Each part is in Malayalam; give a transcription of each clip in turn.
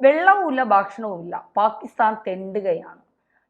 വെള്ളവുമില്ല ഭക്ഷണവുമില്ല. പാകിസ്ഥാൻ തെണ്ടുകയാണ്.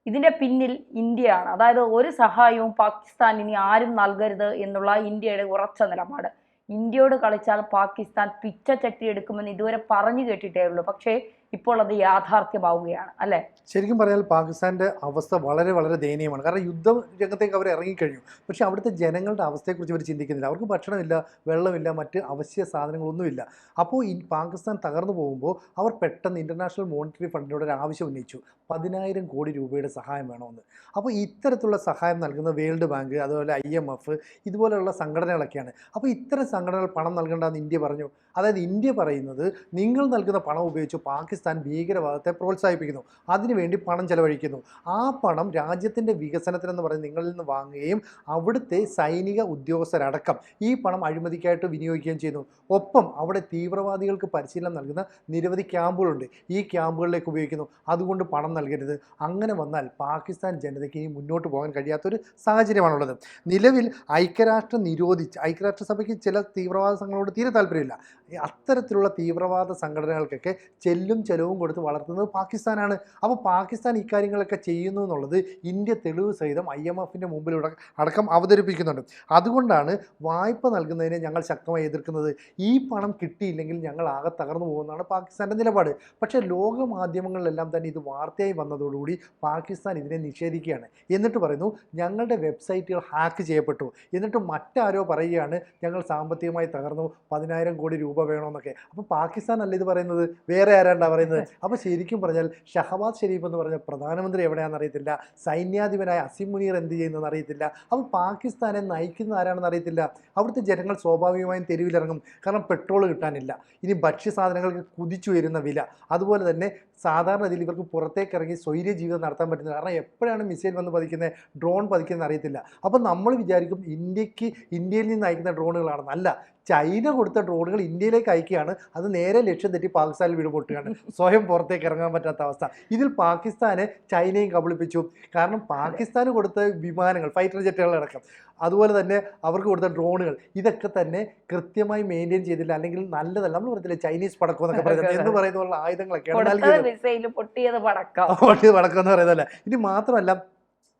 ഇതിന്റെ പിന്നിൽ ഇന്ത്യയാണ്. അതായത് ഒരു സഹായവും പാകിസ്ഥാൻ ഇനി ആരും നൽകരുത് എന്നുള്ള ഇന്ത്യയുടെ ഉറച്ച നിലപാട്. ഇന്ത്യയോട് കളിച്ചാൽ പാകിസ്ഥാൻ പിച്ചച്ചട്ടി എടുക്കുമെന്ന് ഇതുവരെ പറഞ്ഞു കേട്ടിട്ടേ ഉള്ളൂ. പക്ഷേ ഇപ്പോൾ അത് യാഥാർത്ഥ്യമാവുകയാണ് അല്ലേ? ശരിക്കും പറഞ്ഞാൽ പാകിസ്ഥാന്റെ അവസ്ഥ വളരെ വളരെ ദയനീയമാണ്. കാരണം യുദ്ധ രംഗത്തേക്ക് അവർ ഇറങ്ങിക്കഴിഞ്ഞു പക്ഷെ അവിടുത്തെ ജനങ്ങളുടെ അവസ്ഥയെക്കുറിച്ച് അവർ ചിന്തിക്കുന്നില്ല. അവർക്ക് ഭക്ഷണമില്ല വെള്ളമില്ല മറ്റ് അവശ്യ സാധനങ്ങളൊന്നുമില്ല. അപ്പോൾ ഈ പാകിസ്ഥാൻ തകർന്നു പോകുമ്പോൾ അവർ പെട്ടെന്ന് ഇന്റർനാഷണൽ മോണിറ്ററി ഫണ്ടിനോട് ഒരു ആവശ്യം ഉന്നയിച്ചു. പതിനായിരം കോടി രൂപയുടെ സഹായം വേണമെന്ന്. അപ്പോൾ ഇത്തരത്തിലുള്ള സഹായം നൽകുന്ന വേൾഡ് ബാങ്ക് അതുപോലെ ഐ എം എഫ് ഇതുപോലെയുള്ള സംഘടനകളൊക്കെയാണ്. അപ്പോൾ ഇത്തരം സംഘടനകൾ പണം നൽകേണ്ടതെന്ന് ഇന്ത്യ പറഞ്ഞു. അതായത് ഇന്ത്യ പറയുന്നത് നിങ്ങൾ നൽകുന്ന പണം ഉപയോഗിച്ച് പാകിസ്ഥാൻ ഭീകരവാദത്തെ പ്രോത്സാഹിപ്പിക്കുന്നു. അതിനുവേണ്ടി പണം ചെലവഴിക്കുന്നു. ആ പണം രാജ്യത്തിന്റെ വികസനത്തിനെന്ന് പറഞ്ഞ് നിങ്ങളിൽ നിന്ന് വാങ്ങുകയും അവിടുത്തെ സൈനിക ഉദ്യോഗസ്ഥരടക്കം ഈ പണം അഴിമതിക്കായിട്ട് വിനിയോഗിക്കുകയും ചെയ്യുന്നു. ഒപ്പം അവിടെ തീവ്രവാദികൾക്ക് പരിശീലനം നൽകുന്ന നിരവധി ക്യാമ്പുകളുണ്ട്. ഈ ക്യാമ്പുകളിലേക്ക് ഉപയോഗിക്കുന്നു. അതുകൊണ്ട് പണം നൽകരുത്. അങ്ങനെ വന്നാൽ പാകിസ്ഥാൻ ജനതയ്ക്ക് ഇനി മുന്നോട്ട് പോകാൻ കഴിയാത്തൊരു സാഹചര്യമാണുള്ളത്. നിലവിൽ ഐക്യരാഷ്ട്രം നിരോധിച്ച് ഐക്യരാഷ്ട്രസഭയ്ക്ക് ചില തീവ്രവാദ സംഘങ്ങളോട് തീരെ താല്പര്യമില്ല. അത്തരത്തിലുള്ള തീവ്രവാദ സംഘടനകൾക്കൊക്കെ ചെല്ലും ചെലവും കൊടുത്ത് വളർത്തുന്നത് പാകിസ്ഥാനാണ്. അപ്പോൾ പാകിസ്ഥാൻ ഇക്കാര്യങ്ങളൊക്കെ ചെയ്യുന്നു എന്നുള്ളത് ഇന്ത്യ തെളിവ് സഹിതം ഐ എം എഫിന്റെ മുമ്പിലൂടെ അടക്കം അവതരിപ്പിക്കുന്നുണ്ട്. അതുകൊണ്ടാണ് വായ്പ നൽകുന്നതിനെ ഞങ്ങൾ ശക്തമായി എതിർക്കുന്നത്. ഈ പണം കിട്ടിയില്ലെങ്കിൽ ഞങ്ങൾ ആകെ തകർന്നു പോകുന്നതാണ് പാകിസ്ഥാന്റെ നിലപാട്. പക്ഷേ ലോക മാധ്യമങ്ങളിലെല്ലാം തന്നെ ഇത് വാർത്തയായി വന്നതോടുകൂടി പാകിസ്ഥാൻ ഇതിനെ നിഷേധിക്കുകയാണ്. എന്നിട്ട് പറയുന്നു ഞങ്ങളുടെ വെബ്സൈറ്റുകൾ ഹാക്ക് ചെയ്യപ്പെട്ടു. എന്നിട്ട് മറ്റാരോ പറയുകയാണ് ഞങ്ങൾ സാമ്പത്തികമായി തകർന്നു പതിനായിരം കോടി രൂപ വേണമെന്നൊക്കെ അപ്പോൾ പാകിസ്ഥാൻ അല്ല ഇത് പറയുന്നത്? വേറെ ആരാണ്ടാ പറയുന്നത്. അപ്പോൾ ശരിക്കും പറഞ്ഞാൽ ഷഹബാദ് ഷെരീഫ് എന്ന് പറഞ്ഞ പ്രധാനമന്ത്രി എവിടെയാണെന്ന് അറിയത്തില്ല. സൈന്യാധിപനായ അസിം മുനീർ എന്ത് ചെയ്യുന്നതെന്ന് അറിയത്തില്ല. അപ്പോൾ പാകിസ്ഥാനെ നയിക്കുന്ന ആരാണെന്ന് അറിയത്തില്ല. അവിടുത്തെ ജനങ്ങൾ സ്വാഭാവികമായും തെരുവിലിറങ്ങും. കാരണം പെട്രോൾ കിട്ടാനില്ല. ഇനി ഭക്ഷ്യസാധനങ്ങൾക്ക് കുതിച്ചു വരുന്ന വില. അതുപോലെ തന്നെ സാധാരണ രീതിയിൽ ഇവർക്ക് പുറത്തേക്ക് ഇറങ്ങി സ്വൈര്യ ജീവിതം നടത്താൻ പറ്റുന്നത്. കാരണം എപ്പോഴാണ് മിസൈൽ വന്ന് പതിക്കുന്നത്? ഡ്രോൺ പതിക്കുന്നത് അറിയത്തില്ല. അപ്പോൾ നമ്മൾ വിചാരിക്കും ഇന്ത്യയ്ക്ക് ഇന്ത്യയിൽ നിന്ന് അയക്കുന്ന ഡ്രോണുകളാണെന്ന്. അല്ല ചൈന കൊടുത്ത ഡ്രോണുകൾ ഇന്ത്യയിലേക്ക് അയക്കുകയാണ്. അത് നേരെ ലക്ഷ്യം തെറ്റി പാകിസ്ഥാനിൽ വീടുപൊട്ടുകയാണ് സ്വയം പുറത്തേക്ക് ഇറങ്ങാൻ പറ്റാത്ത അവസ്ഥ. ഇതിൽ പാകിസ്ഥാനെ ചൈനയും കബളിപ്പിച്ചു. കാരണം പാകിസ്ഥാന് കൊടുത്ത വിമാനങ്ങൾ ഫൈറ്റർ ജെറ്റുകളടക്കം അതുപോലെ തന്നെ അവർക്ക് കൊടുത്ത ഡ്രോണുകൾ ഇതൊക്കെ തന്നെ കൃത്യമായി മെയിന്റെയിൻ ചെയ്തില്ല. അല്ലെങ്കിൽ നല്ലതല്ല. നമ്മൾ പറഞ്ഞില്ല ചൈനീസ് പടക്കം എന്നൊക്കെ പറയുന്നത്. എന്ന് പറയുന്ന ആയുധങ്ങളൊക്കെ പൊട്ടിയത് പടക്കം. എന്ന് പറയുന്നതല്ല ഇനി മാത്രമല്ല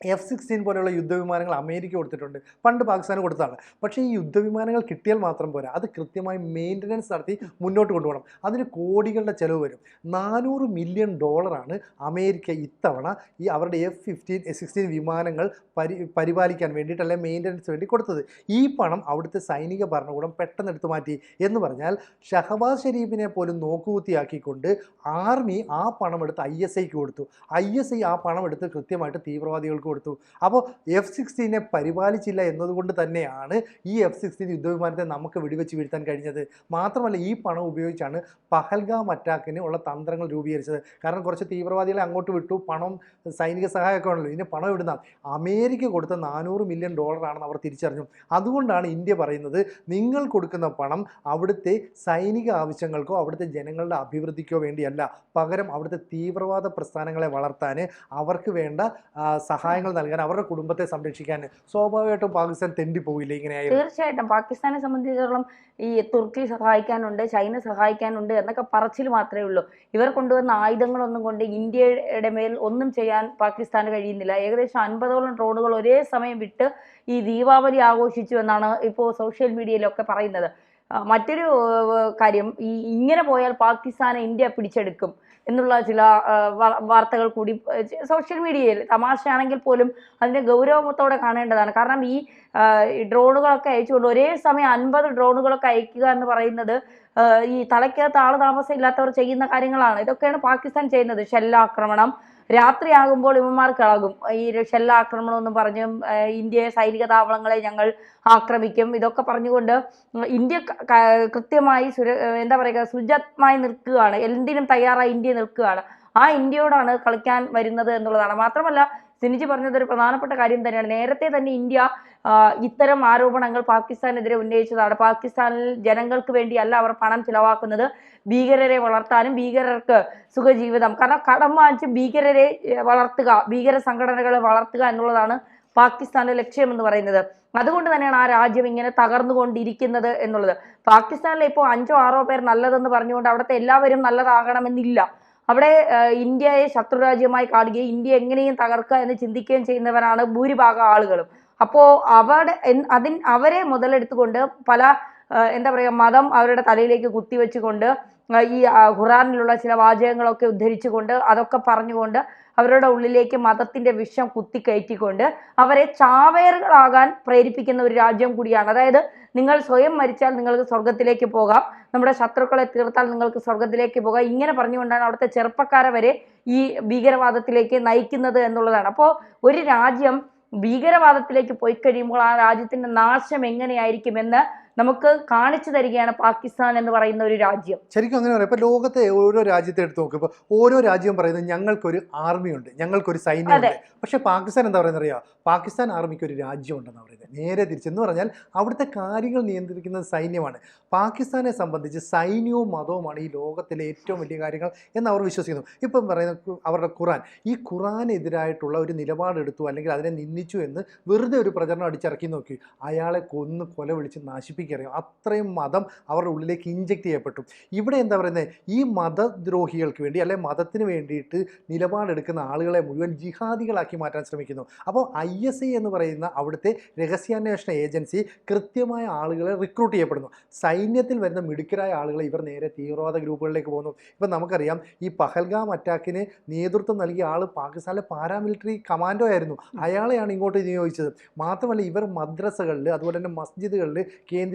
എഫ് സിക്സ്റ്റീൻ പോലെയുള്ള യുദ്ധവിമാനങ്ങൾ അമേരിക്ക കൊടുത്തിട്ടുണ്ട്. പണ്ട് പാകിസ്ഥാന് കൊടുത്തതാണ്. പക്ഷേ ഈ യുദ്ധവിമാനങ്ങൾ കിട്ടിയാൽ മാത്രം പോരാ. അത് കൃത്യമായി മെയിന്റനൻസ് നടത്തി മുന്നോട്ട് കൊണ്ടുപോകണം. അതിന് കോടികളുടെ ചിലവ് വരും. നാനൂറ് മില്യൺ ഡോളറാണ് അമേരിക്ക ഇത്തവണ ഈ അവരുടെ എഫ് ഫിഫ്റ്റീൻ സിക്സ്റ്റീൻ വിമാനങ്ങൾ പരി പരിപാലിക്കാൻ വേണ്ടിയിട്ട് അല്ലെങ്കിൽ മെയിന്റനൻസ് വേണ്ടി കൊടുത്തത്. ഈ പണം അവിടുത്തെ സൈനിക ഭരണകൂടം പെട്ടെന്ന് എടുത്തു മാറ്റി. എന്ന് പറഞ്ഞാൽ ഷഹബാസ് ഷെരീഫിനെ പോലും നോക്കുകുത്തിയാക്കിക്കൊണ്ട് ആർമി ആ പണം എടുത്ത് ഐ എസ് ഐക്ക് കൊടുത്തു. ഐ എസ് ഐ ആ പണം എടുത്ത് കൃത്യമായിട്ട് തീവ്രവാദികൾക്ക് കൊടുത്തു. അപ്പോൾ എഫ് സിക്സ്റ്റീനെ പരിപാലിച്ചില്ല എന്നതുകൊണ്ട് തന്നെയാണ് ഈ എഫ് സിക്സ്റ്റീൻ യുദ്ധവിമാനത്തെ നമുക്ക് വെടിവെച്ച് വീഴ്ത്താൻ കഴിഞ്ഞത്. മാത്രമല്ല ഈ പണം ഉപയോഗിച്ചാണ് പഹൽഗാം അറ്റാക്കിന് ഉള്ള തന്ത്രങ്ങൾ രൂപീകരിച്ചത്. കാരണം കുറച്ച് തീവ്രവാദികളെ അങ്ങോട്ട് വിട്ടു. പണം സൈനിക സഹായമൊക്കെ ആണല്ലോ ഇതിന് പണം ഇടുന്ന അമേരിക്ക കൊടുത്ത നാനൂറ് മില്യൺ ഡോളറാണെന്ന് അവർ തിരിച്ചറിഞ്ഞു. അതുകൊണ്ടാണ് ഇന്ത്യ പറയുന്നത് നിങ്ങൾ കൊടുക്കുന്ന പണം അവിടുത്തെ സൈനിക ആവശ്യങ്ങൾക്കോ അവിടുത്തെ ജനങ്ങളുടെ അഭിവൃദ്ധിക്കോ വേണ്ടിയല്ല. പകരം അവിടുത്തെ തീവ്രവാദ പ്രസ്ഥാനങ്ങളെ വളർത്താൻ അവർക്ക് വേണ്ട ആ, സഹായങ്ങൾ നൽകാൻ അവരുടെ കുടുംബത്തെ സംരക്ഷിക്കാൻ സ്വാഭാവികമായിട്ടും പാകിസ്ഥാൻ തെണ്ടിപ്പോയില്ല ഇങ്ങനെയായി? തീർച്ചയായിട്ടും പാകിസ്ഥാനെ സംബന്ധിച്ചിടത്തോളം ഈ തുർക്കി സഹായിക്കാനുണ്ട് ചൈന സഹായിക്കാനുണ്ട് എന്നൊക്കെ പറച്ചിൽ മാത്രമേ ഉള്ളൂ. ഇവർ കൊണ്ടുവന്ന ആയുധങ്ങളൊന്നും കൊണ്ട് ഇന്ത്യയുടെ മേൽ ഒന്നും ചെയ്യാൻ പാകിസ്ഥാന് കഴിയുന്നില്ല. ഏകദേശം അൻപതോളം ഡ്രോണുകൾ ഒരേ സമയം വിട്ട് ഈ ദീപാവലി ആഘോഷിച്ചു എന്നാണ് ഇപ്പോൾ സോഷ്യൽ മീഡിയയിലൊക്കെ പറയുന്നത്. മറ്റൊരു കാര്യം ഈ ഇങ്ങനെ പോയാൽ പാകിസ്ഥാനെ ഇന്ത്യ പിടിച്ചെടുക്കും. എന്നുള്ള ചില വാർത്തകൾ കൂടി സോഷ്യൽ മീഡിയയിൽ തമാശയാണെങ്കിൽ പോലും അതിന്റെ ഗൗരവത്തോടെ കാണേണ്ടതാണ്. കാരണം ഈ ഡ്രോണുകളൊക്കെ അയച്ചുകൊണ്ട് ഒരേ സമയം അൻപത് ഡ്രോണുകളൊക്കെ അയക്കുക എന്ന് പറയുന്നത് ഈ തലയ്ക്കകത്ത് ആൾ താമസം ഇല്ലാത്തവർ ചെയ്യുന്ന കാര്യങ്ങളാണ്. ഇതൊക്കെയാണ് പാകിസ്ഥാൻ ചെയ്യുന്നത്. ഷെല്ലാക്രമണം രാത്രിയാകുമ്പോൾ ഇവന്മാർ കിളകും ഈ ഷെല്ലാക്രമണം എന്ന് പറഞ്ഞ് ആ, ഇന്ത്യ സൈനിക താവളങ്ങളെ ഞങ്ങൾ ആക്രമിക്കും. ഇതൊക്കെ പറഞ്ഞുകൊണ്ട് ഇന്ത്യ കൃത്യമായി സുര എന്താ പറയുക സുജത്മായി നിൽക്കുകയാണ്. എന്തിനും തയ്യാറായി ഇന്ത്യ നിൽക്കുകയാണ്. ആ ഇന്ത്യയോടാണ് കളിക്കാൻ വരുന്നത് എന്നുള്ളതാണ്. മാത്രമല്ല സിനിജി പറഞ്ഞത് ഒരു പ്രധാനപ്പെട്ട കാര്യം തന്നെയാണ്. നേരത്തെ തന്നെ ഇന്ത്യ ഇത്തരം ആരോപണങ്ങൾ പാകിസ്ഥാനെതിരെ ഉന്നയിച്ചതാണ്. പാകിസ്ഥാനിൽ ജനങ്ങൾക്ക് വേണ്ടിയല്ല അവർ പണം ചിലവാക്കുന്നത്. ഭീകരരെ വളർത്താനും ഭീകരർക്ക് സുഖജീവിതം. കാരണം കടം വാങ്ങിച്ച് ഭീകരരെ വളർത്തുക ഭീകര സംഘടനകളെ വളർത്തുക എന്നുള്ളതാണ് പാകിസ്ഥാന്റെ ലക്ഷ്യം എന്ന് പറയുന്നത്. അതുകൊണ്ട് തന്നെയാണ് ആ രാജ്യം ഇങ്ങനെ തകർന്നുകൊണ്ടിരിക്കുന്നത് എന്നുള്ളത്. പാകിസ്ഥാനിലെ ഇപ്പോൾ അഞ്ചോ ആറോ പേർ നല്ലതെന്ന് പറഞ്ഞുകൊണ്ട് അവിടുത്തെ എല്ലാവരും നല്ലതാകണമെന്നില്ല. അവിടെ ഇന്ത്യയെ ശത്രുരാജ്യമായി കാണുകയും ഇന്ത്യ എങ്ങനെയും തകർക്കുക എന്ന് ചിന്തിക്കുകയും ചെയ്യുന്നവരാണ് ഭൂരിഭാഗം ആളുകളും. അപ്പോൾ എൻ- അതിൻ അവരെ മുതലെടുത്തുകൊണ്ട് പല എന്താ പറയുക മതം അവരുടെ തലയിലേക്ക് കുത്തിവെച്ചുകൊണ്ട് ഈ ഖുറാനിലുള്ള ചില വാചകങ്ങളൊക്കെ ഉദ്ധരിച്ചുകൊണ്ട് അതൊക്കെ പറഞ്ഞുകൊണ്ട് അവരുടെ ഉള്ളിലേക്ക് മതത്തിന്റെ വിഷം കുത്തിക്കയറ്റിക്കൊണ്ട് അവരെ ചാവേറുകളാകാൻ പ്രേരിപ്പിക്കുന്ന ഒരു രാജ്യം കൂടിയാണ്. അതായത് നിങ്ങൾ സ്വയം മരിച്ചാൽ നിങ്ങൾക്ക് സ്വർഗത്തിലേക്ക് പോകാം. നമ്മുടെ ശത്രുക്കളെ തീർത്താൽ നിങ്ങൾക്ക് സ്വർഗത്തിലേക്ക് പോകാം. ഇങ്ങനെ പറഞ്ഞുകൊണ്ടാണ് അവിടുത്തെ ചെറുപ്പക്കാരെ വരെ ഈ ഭീകരവാദത്തിലേക്ക് നയിക്കുന്നത് എന്നുള്ളതാണ്. അപ്പോൾ ഒരു രാജ്യം ഭീകരവാദത്തിലേക്ക് പോയി കഴിയുമ്പോൾ ആ രാജ്യത്തിന്റെ നാശം എങ്ങനെയായിരിക്കുമെന്ന് നമുക്ക് കാണിച്ചു തരികയാണ് പാകിസ്ഥാൻ എന്ന് പറയുന്ന ഒരു രാജ്യം. ശരിക്കും അങ്ങനെ പറയാം. ഇപ്പൊ ലോകത്തെ ഓരോ രാജ്യത്തെ എടുത്ത് നോക്കും. ഇപ്പൊ ഓരോ രാജ്യവും പറയുന്നത് ഞങ്ങൾക്കൊരു ആർമി ഉണ്ട് ഞങ്ങൾക്കൊരു സൈന്യമുണ്ട് പക്ഷെ പാകിസ്ഥാൻ എന്താ പറയുന്നത് അറിയാം? പാകിസ്ഥാൻ ആർമിക്ക് ഒരു രാജ്യമുണ്ടെന്ന് പറയുന്നത്. നേരെ തിരിച്ചെന്ന് പറഞ്ഞാൽ അവിടുത്തെ കാര്യങ്ങൾ നിയന്ത്രിക്കുന്നത് സൈന്യമാണ്. പാകിസ്ഥാനെ സംബന്ധിച്ച് സൈന്യവും മതവുമാണ് ഈ ലോകത്തിലെ ഏറ്റവും വലിയ കാര്യങ്ങൾ എന്ന് അവർ വിശ്വസിക്കുന്നു. ഇപ്പം പറയുന്ന അവരുടെ ഖുറാൻ ഈ ഖുറാനെതിരായിട്ടുള്ള ഒരു നിലപാടെടുത്തു അല്ലെങ്കിൽ അതിനെ നിന്ദിച്ചു എന്ന് വെറുതെ ഒരു പ്രചരണം അടിച്ചിറക്കി നോക്കി. അയാളെ കൊന്ന് കൊല വിളിച്ച് നശിപ്പിക്കറിയും അത്രയും മതം അവരുടെ ഉള്ളിലേക്ക് ഇഞ്ചെക്ട് ചെയ്യപ്പെട്ടു. ഇവിടെ എന്താ പറയുന്നത് ഈ മതദ്രോഹികൾക്ക് വേണ്ടി അല്ലെ മതത്തിന് വേണ്ടിയിട്ട് നിലപാടെടുക്കുന്ന ആളുകളെ മുഴുവൻ ജിഹാദികളാക്കി മാറ്റാൻ ശ്രമിക്കുന്നു. അപ്പോൾ ഐ എസ് ഐ എന്ന് പറയുന്ന അവിടുത്തെ രഹസ്യാന്വേഷണ ഏജൻസി കൃത്യമായ ആളുകളെ റിക്രൂട്ട് ചെയ്യപ്പെടുന്നു. സൈന്യത്തിൽ വരുന്ന മിടുക്കരായ ആളുകളെ ഇവർ നേരെ തീവ്രവാദ ഗ്രൂപ്പുകളിലേക്ക് പോകുന്നു. ഇപ്പം നമുക്കറിയാം ഈ പഹൽഗാം അറ്റാക്കിന് നേതൃത്വം നൽകിയ ആൾ പാകിസ്ഥാനിലെ പാരാമിലിറ്ററി കമാൻഡോ ആയിരുന്നു. അയാളെയാണ് ഇങ്ങോട്ട് നിയോഗിച്ചത്. മാത്രമല്ല ഇവർ മദ്രസകളിൽ അതുപോലെ തന്നെ മസ്ജിദുകളിൽ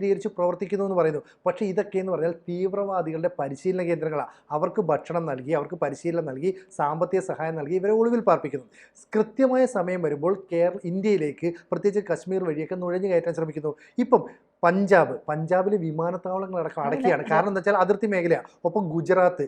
കേന്ദ്രീകരിച്ച് പ്രവർത്തിക്കുന്നു എന്ന് പറയുന്നു. പക്ഷേ ഇതൊക്കെ എന്ന് പറഞ്ഞാൽ തീവ്രവാദികളുടെ പരിശീലന കേന്ദ്രങ്ങളാണ്. അവർക്ക് ഭക്ഷണം നൽകി അവർക്ക് പരിശീലനം നൽകി സാമ്പത്തിക സഹായം നൽകി ഇവരെ ഒളിവിൽ പാർപ്പിക്കുന്നു. കൃത്യമായ സമയം വരുമ്പോൾ കേരള ഇന്ത്യയിലേക്ക് പ്രത്യേകിച്ച് കശ്മീർ വഴിയൊക്കെ നുഴഞ്ഞു കയറ്റാൻ ശ്രമിക്കുന്നു. ഇപ്പം പഞ്ചാബ്. പഞ്ചാബിലെ വിമാനത്താവളങ്ങളടക്കം അടക്കിയാണ്. കാരണം എന്താ വെച്ചാൽ അതിർത്തി മേഖലയാണ് ഒപ്പം ഗുജറാത്ത്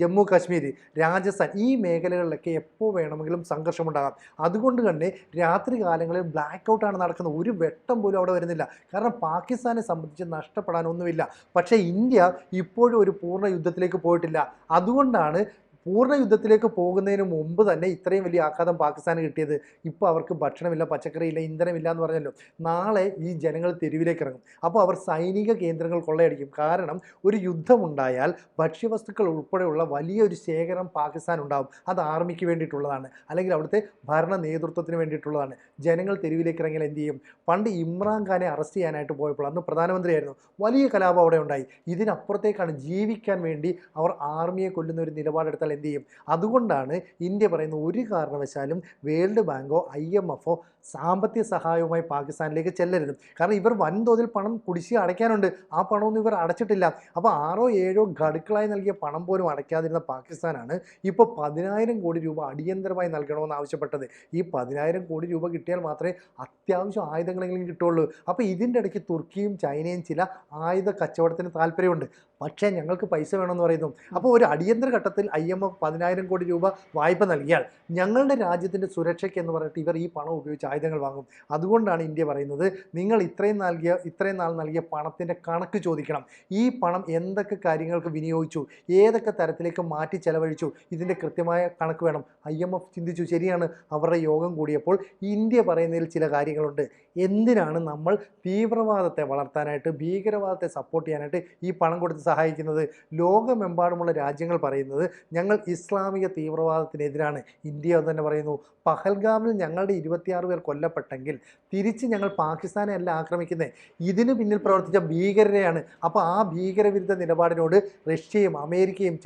ജമ്മു കാശ്മീർ രാജസ്ഥാൻ ഈ മേഖലകളിലൊക്കെ എപ്പോൾ വേണമെങ്കിലും സംഘർഷമുണ്ടാകാം. അതുകൊണ്ട് തന്നെ രാത്രി കാലങ്ങളിൽ ബ്ലാക്ക് ഔട്ടാണ് നടക്കുന്നത് ഒരു വെട്ടം പോലും അവിടെ വരുന്നില്ല. കാരണം പാകിസ്ഥാനെ സംബന്ധിച്ച് നഷ്ടപ്പെടാനൊന്നുമില്ല. പക്ഷേ ഇന്ത്യ ഇപ്പോഴും ഒരു പൂർണ യുദ്ധത്തിലേക്ക് പോയിട്ടില്ല. അതുകൊണ്ടാണ് പൂർണ യുദ്ധത്തിലേക്ക് പോകുന്നതിന് മുമ്പ് തന്നെ ഇത്രയും വലിയ ആഘാതം പാകിസ്ഥാന് കിട്ടിയത്. ഇപ്പോൾ അവർക്ക് ഭക്ഷണമില്ല പച്ചക്കറിയില്ല ഇന്ധനമില്ല എന്ന് പറഞ്ഞല്ലോ. നാളെ ഈ ജനങ്ങൾ തെരുവിലേക്ക് ഇറങ്ങും. അപ്പോൾ അവർ സൈനിക കേന്ദ്രങ്ങൾ കൊള്ളയടിക്കും. കാരണം ഒരു യുദ്ധമുണ്ടായാൽ ഭക്ഷ്യവസ്തുക്കൾ ഉൾപ്പെടെയുള്ള വലിയൊരു ശേഖരം പാകിസ്ഥാൻ ഉണ്ടാകും അത് ആർമിക്ക് വേണ്ടിയിട്ടുള്ളതാണ്. അല്ലെങ്കിൽ അവിടുത്തെ ഭരണ നേതൃത്വത്തിന് വേണ്ടിയിട്ടുള്ളതാണ്. ജനങ്ങൾ തെരുവിലേക്ക് ഇറങ്ങിയാൽ എന്ത് ചെയ്യും? പണ്ട് ഇമ്രാൻഖാനെ അറസ്റ്റ് ചെയ്യാനായിട്ട് പോയപ്പോൾ അന്ന് പ്രധാനമന്ത്രിയായിരുന്നു. വലിയ കലാപം അവിടെ ഉണ്ടായി. ഇതിനപ്പുറത്തേക്കാണ് ജീവിക്കാൻ വേണ്ടി അവർ ആർമിയെ കൊല്ലുന്ന ഒരു നിലപാടെടുത്താൽ എന്ത് ചെയ്യും? അതുകൊണ്ടാണ് ഇന്ത്യ പറയുന്ന ഒരു കാരണവശാലും വേൾഡ് ബാങ്കോ ഐ എം എഫോ സാമ്പത്തിക സഹായവുമായി പാകിസ്ഥാനിലേക്ക് ചെല്ലരുത്. കാരണം ഇവർ വൻതോതിൽ പണം കുടിശ്ശിക അടയ്ക്കാനുണ്ട്. ആ പണമൊന്നും ഇവർ അടച്ചിട്ടില്ല. അപ്പോൾ ആറോ ഏഴോ ഗഡുക്കളായി നൽകിയ പണം പോലും അടയ്ക്കാതിരുന്ന പാകിസ്ഥാനാണ് ഇപ്പോൾ പതിനായിരം കോടി രൂപ അടിയന്തരമായി നൽകണമെന്ന് ആവശ്യപ്പെട്ടത്. ഈ പതിനായിരം കോടി രൂപ കിട്ടിയാൽ മാത്രമേ അത്യാവശ്യം ആയുധങ്ങളെങ്കിലും കിട്ടുള്ളൂ അപ്പോൾ ഇതിന്റെ ഇടയ്ക്ക് തുർക്കിയും ചൈനയും ചില ആയുധ കച്ചവടത്തിന് താല്പര്യമുണ്ട്. പക്ഷേ ഞങ്ങൾക്ക് പൈസ വേണമെന്ന് പറയുന്നു. അപ്പോൾ ഒരു അടിയന്തര ഘട്ടത്തിൽ ഐ എം എഫ് പതിനായിരം കോടി രൂപ വായ്പ നൽകിയാൽ ഞങ്ങളുടെ രാജ്യത്തിന്റെ സുരക്ഷയ്ക്ക് എന്ന് പറഞ്ഞിട്ട് ഇവർ ഈ പണം ഉപയോഗിച്ച് ആയുധങ്ങൾ വാങ്ങും. അതുകൊണ്ടാണ് ഇന്ത്യ പറയുന്നത് നിങ്ങൾ ഇത്രയും നൽകിയ ഇത്രയും നാൾ നൽകിയ പണത്തിന്റെ കണക്ക് ചോദിക്കണം. ഈ പണം എന്തൊക്കെ കാര്യങ്ങൾക്ക് വിനിയോഗിച്ചു? ഏതൊക്കെ തരത്തിലേക്ക് മാറ്റി ചെലവഴിച്ചു? ഇതിന്റെ കൃത്യമായ കണക്ക് വേണം. ഐ എം എഫ് ചിന്തിച്ചു. ശരിയാണ്. അവരുടെ യോഗം കൂടിയപ്പോൾ ഇന്ത്യ പറയുന്നതിൽ ചില കാര്യങ്ങളുണ്ട്. എന്തിനാണ് നമ്മൾ തീവ്രവാദത്തെ വളർത്താനായിട്ട് ഭീകരവാദത്തെ സപ്പോർട്ട് ചെയ്യാനായിട്ട് ഈ പണം കൊടുത്ത് സഹായിക്കുന്നത്? ലോകമെമ്പാടുമുള്ള രാജ്യങ്ങൾ പറയുന്നത് ഞങ്ങൾ ഇസ്ലാമിക തീവ്രവാദത്തിനെതിരാണ്. ഇന്ത്യ അത് തന്നെ പറയുന്നു. പഹൽഗാമിൽ ഞങ്ങളുടെ ഇരുപത്തിയാറ് പേർ കൊല്ലപ്പെട്ടെങ്കിൽ തിരിച്ച് ഞങ്ങൾ പാകിസ്ഥാനെ അല്ല ആക്രമിക്കുന്നത് ഇതിന് പിന്നിൽ പ്രവർത്തിച്ച ഭീകരരെയാണ്. അപ്പോൾ ആ ഭീകരവിരുദ്ധ നിലപാടിനോട് റഷ്യയും അമേരിക്കയും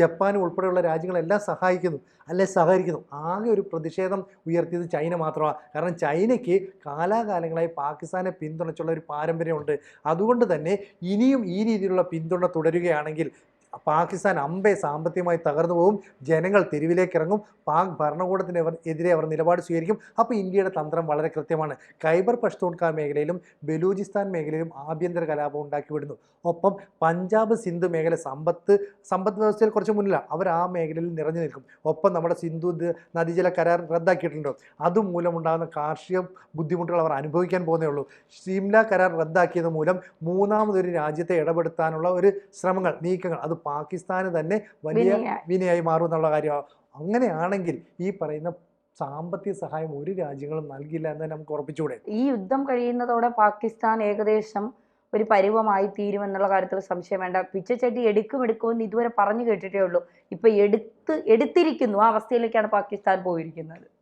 ജപ്പാനും ഉൾപ്പെടെയുള്ള രാജ്യങ്ങളെല്ലാം സഹായിക്കുന്നു. അല്ലെ സഹകരിക്കുന്നു. ആകെ ഒരു പ്രതിഷേധം ഉയർത്തിയത് ചൈന മാത്രമാണ് കാരണം ചൈനയ്ക്ക് കാലാകാലങ്ങളായി പാകിസ്ഥാനെ പിന്തുണച്ചുള്ള ഒരു പാരമ്പര്യമുണ്ട്. അതുകൊണ്ട് തന്നെ ഇനിയും ഈ രീതിയിലുള്ള പിന്തുണ തുടരുകയാണെങ്കിൽ പാകിസ്ഥാൻ അമ്പെ സാമ്പത്തികമായി തകർന്നു പോകും. ജനങ്ങൾ തെരുവിലേക്ക് ഇറങ്ങും പാക് ഭരണകൂടത്തിന് എതിരെ അവർ നിലപാട് സ്വീകരിക്കും. അപ്പോൾ ഇന്ത്യയുടെ തന്ത്രം വളരെ കൃത്യമാണ്. ഖൈബർ പഷ്തൂൺഖാൻ മേഖലയിലും ബലൂചിസ്ഥാൻ മേഖലയിലും ആഭ്യന്തര കലാപം ഉണ്ടാക്കി വിടുന്നു ഒപ്പം പഞ്ചാബ് സിന്ധു മേഖല സമ്പത്ത് സമ്പദ് വ്യവസ്ഥയിൽ കുറച്ച് മുന്നിലാണ് അവർ ആ മേഖലയിൽ നിറഞ്ഞു നിൽക്കും. ഒപ്പം നമ്മുടെ സിന്ധു നദീജല കരാർ റദ്ദാക്കിയിട്ടുണ്ട്. അതുമൂലമുണ്ടാകുന്ന കാർഷിക ബുദ്ധിമുട്ടുകൾ അവർ അനുഭവിക്കാൻ പോകുന്നേ ഉള്ളൂ. ഷിംല കരാർ റദ്ദാക്കിയത് മൂലം മൂന്നാമതൊരു രാജ്യത്തെ ഇടപെടുത്താനുള്ള ഒരു ശ്രമങ്ങൾ നീക്കങ്ങൾ. അത് പാകിസ്ഥാന് തന്നെ വലിയ വിനയ- വിനയായി മാറും എന്നുള്ള കാര്യമാണ് അങ്ങനെയാണെങ്കിൽ ഈ പറയുന്ന സാമ്പത്തിക സഹായം ഒരു രാജ്യങ്ങളും നൽകില്ല എന്ന് നമുക്ക് ഉറപ്പിച്ചുകൂടെ? ഈ യുദ്ധം കഴിയുന്നതോടെ പാകിസ്ഥാൻ ഏകദേശം ഒരു പരുവമായി തീരുമെന്നുള്ള കാര്യത്തിൽ സംശയം വേണ്ട. പിച്ചച്ചട്ടി എടുക്കും എടുക്കുമെന്ന് ഇതുവരെ പറഞ്ഞു കേട്ടിട്ടേ ഉള്ളൂ. ഇപ്പൊ എടുത്ത് എടുത്തിരിക്കുന്നു ആ അവസ്ഥയിലേക്കാണ് പാകിസ്ഥാൻ പോയിരിക്കുന്നത്.